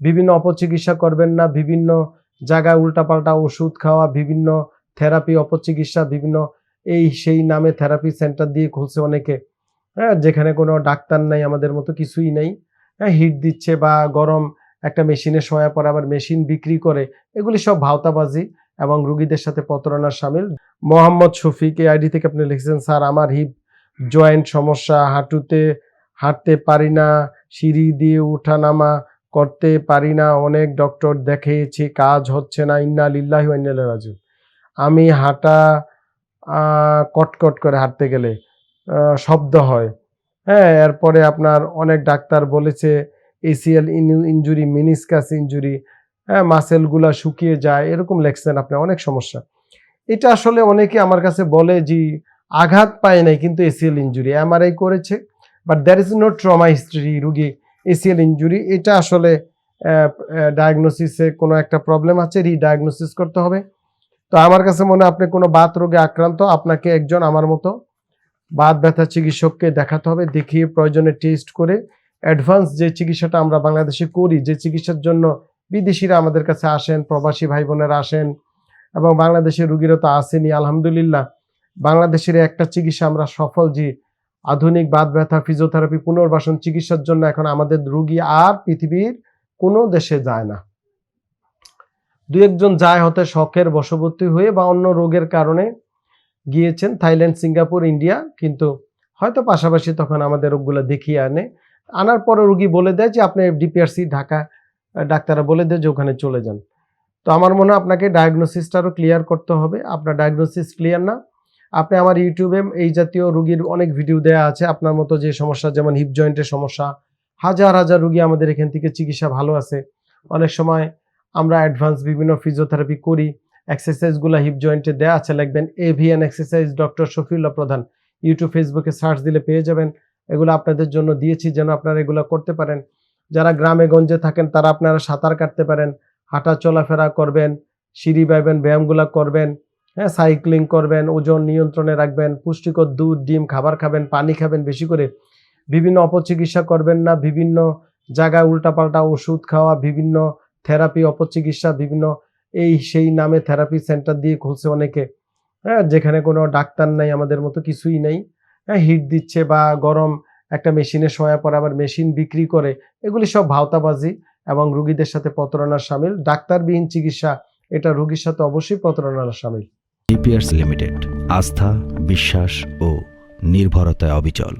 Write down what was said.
বিভিন্ন অপচিকিৎসা করবেন না, বিভিন্ন জায়গায় উল্টাপাল্টা ওষুধ খাওয়া, বিভিন্ন থেরাপি, অপচিকিৎসা, বিভিন্ন এই সেই নামে থেরাপি সেন্টার দিয়ে খুলছে অনেকে। হ্যাঁ যেখানে কোনো ডাক্তার নাই, আমাদের মতো কিছুই নেই। হ্যাঁ হিট দিচ্ছে বা গরম একটা মেশিনে শোয়া পরে আবার মেশিন বিক্রি করে, এগুলি সব ভাওতাবাজি এবং রুগীদের সাথে প্রতারণার সামিল। মোহাম্মদ শফিক, এই আইডি থেকে আপনি লিখেছেন, স্যার, আমার হিপ জয়েন্ট সমস্যা, হাঁটুতে, হাঁটতে পারি না, সিঁড়ি দিয়ে ওঠা নামা করতে পারি না, অনেক ডক্টর দেখিয়েছি, কাজ হচ্ছে না, ইন্না লিল্লাহি ওয়া ইন্না ইলাইহি রাজিউন। আমি হাঁটা কটকট করে হাঁটতে গেলে শব্দ হয়। হ্যাঁ এরপরে আপনার অনেক ডাক্তার বলেছে এসিএল ইনজুরি মিনিসকাস ইনজুরি হ্যাঁ মাসেলগুলা শুকিয়ে যায়, এরকম লেখছেন আপনি, অনেক সমস্যা। এটা আসলে অনেকে আমার কাছে বলে যে, আঘাত পায় নাই কিন্তু এসিএল ইনজুরি এমআরআই করেছে but there is no trauma history রুগী এসিএল ইনজুরি এটা আসলে ডায়াগনোসিসে কোনো একটা প্রবলেম আছে রিডায়াগনোসিস করতে হবে। তো আমার কাছে মনে আপনি কোনো বাত রোগে আক্রান্ত, আপনাকে একজন আমার মতো বাত ব্যথা চিকিৎসককে দেখাতে হবে, দেখিয়ে প্রয়োজনে টেস্ট করে অ্যাডভান্স যে চিকিৎসাটা আমরা বাংলাদেশে করি, যে চিকিৎসার জন্য বিদেশিরা আমাদের কাছে আসেন, প্রবাসী ভাই বোনেরা আসেন এবং বাংলাদেশের রুগীরা তো আসেনি, আলহামদুলিল্লাহ। বাংলাদেশের একটা চিকিৎসা আমরা সফল যে আধুনিক বাত ব্যথা ফিজিওথেরাপি পুনর্বাসন, চিকিৎসার জন্য এখন আমাদের রুগী আর পৃথিবীর কোনো দেশে যায় না। দু একজন যায় হতে শখের বশবর্তী হয়ে বা অন্য রোগের কারণে গিয়েছেন থাইল্যান্ড, সিঙ্গাপুর, ইন্ডিয়া, কিন্তু হয়তো পাশাপাশি তখন আমাদের রোগগুলো দেখিয়ে আনে। আনার পরে রুগী বলে দেয় যে, আপনি ডিপিআরসি ঢাকা ডাক্তাররা বলে দেয় যে, ওখানে চলে যান। তো আমার মনে হয় আপনাকে ডায়াগনোসিসটা আরও ক্লিয়ার করতে হবে। আপনার ডায়াগনোসিস ক্লিয়ার না আপনি আমার ইউটিউবে এই জাতীয় রুগীর অনেক ভিডিও দেওয়া আছে। আপনার মতো যে সমস্যা, যেমন হিপ জয়েন্টের সমস্যা, হাজার হাজার রুগী আমাদের এখান থেকে চিকিৎসা ভালো আছে। অনেক সময় আমরা অ্যাডভান্স বিভিন্ন ফিজিওথেরাপি করি। এক্সারসাইজগুলো হিপ জয়েন্টে দেওয়া আছে। লিখবেন এভিএন এক্সারসাইজ ডক্টর শফিউল্লাহ প্রধান ইউটিউব ফেসবুকে সার্চ দিলে পেয়ে যাবেন। এগুলো আপনাদের জন্য দিয়েছি যেন আপনারা এগুলো করতে পারেন। যারা গ্রামে, গঞ্জে থাকেন, তারা আপনারা সাঁতার কাটতে পারেন। হাঁটা চলাফেরা করবেন, সিঁড়ি বাইবেন, ব্যায়ামগুলো করবেন। হ্যাঁ সাইক্লিং করবেন, ওজন নিয়ন্ত্রণে রাখবেন, পুষ্টিকর দুধ, ডিম খাবার খাবেন, পানি খাবেন বেশি করে। বিভিন্ন অপচিকিৎসা করবেন না, বিভিন্ন জায়গায় উল্টাপাল্টা ওষুধ খাওয়া, বিভিন্ন থেরাপি অপচিকিৎসা, বিভিন্ন এই সেই নামে থেরাপি সেন্টার দিয়ে খুলছে অনেকে। হ্যাঁ যেখানে কোনো ডাক্তার নাই, আমাদের মতো কিছুই নেই। হ্যাঁ হিট দিচ্ছে বা গরম একটা মেশিনে শোয়া পরে আবার মেশিন বিক্রি করে, এগুলি সব ভাওতাবাজি এবং রুগীদের সাথে প্রতারণার সামিল। ডাক্তারবিহীন চিকিৎসা, এটা রুগীর সাথে অবশ্যই প্রতারণার সামিল। ডিপিআরস লিমিটেড আস্থা বিশ্বাস ও নির্ভরতায় অবিচল।